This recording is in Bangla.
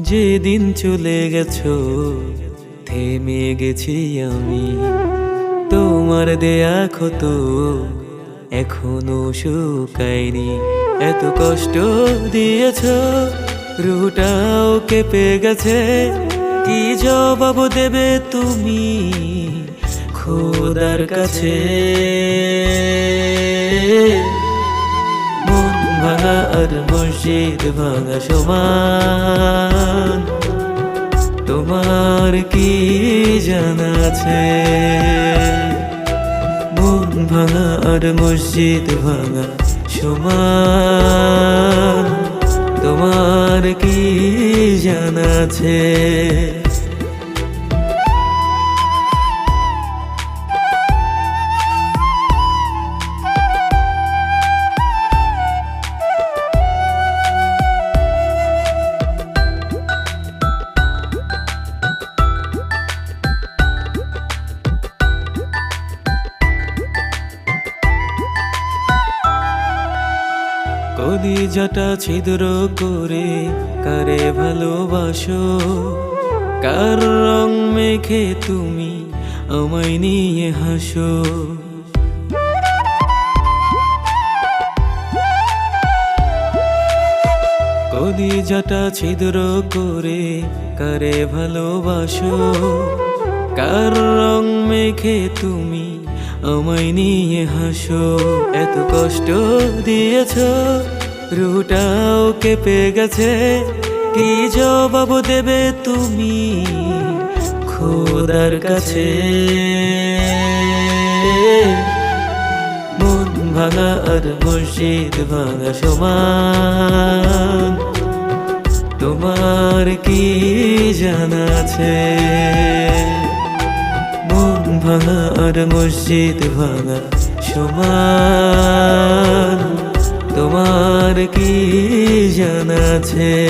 যেদিন চলে গেছো, থেমে গেছি আমি। তোমার দেয়া ক্ষত এখনও শুকায়নি। এত কষ্ট দিয়েছ, রুটাও কেঁপে গেছে। কি জবাব দেবে তুমি খোদার কাছে? ভাঙা আর মসজিদ ভাঙা সমান। তোমার কি জানা আছে? মন ভাঙা আর মসজিদ ভাঙা সমান। তোমার কি জানা আছে? কলিজাটা ছিদ্র করে, কারে ভালোবাসো? কার রং মেখে তুমি আমায় নিয়ে হাসো? কলিজাটা ছিদ্র করে, কারে ভালোবাসো? কার রং মেখে তুমি আমায় নিয়ে হাসো? এত কষ্ট দিয়েছ রুটাও কেঁপে গেছে। কি জবাব দেবে তুমি খোদার কাছে? মন ভাঙা আর মসজিদ ভাঙা সমান। তোমার কি জানা আছে? মন ভাঙা আর মসজিদ ভাঙা সমান। আছে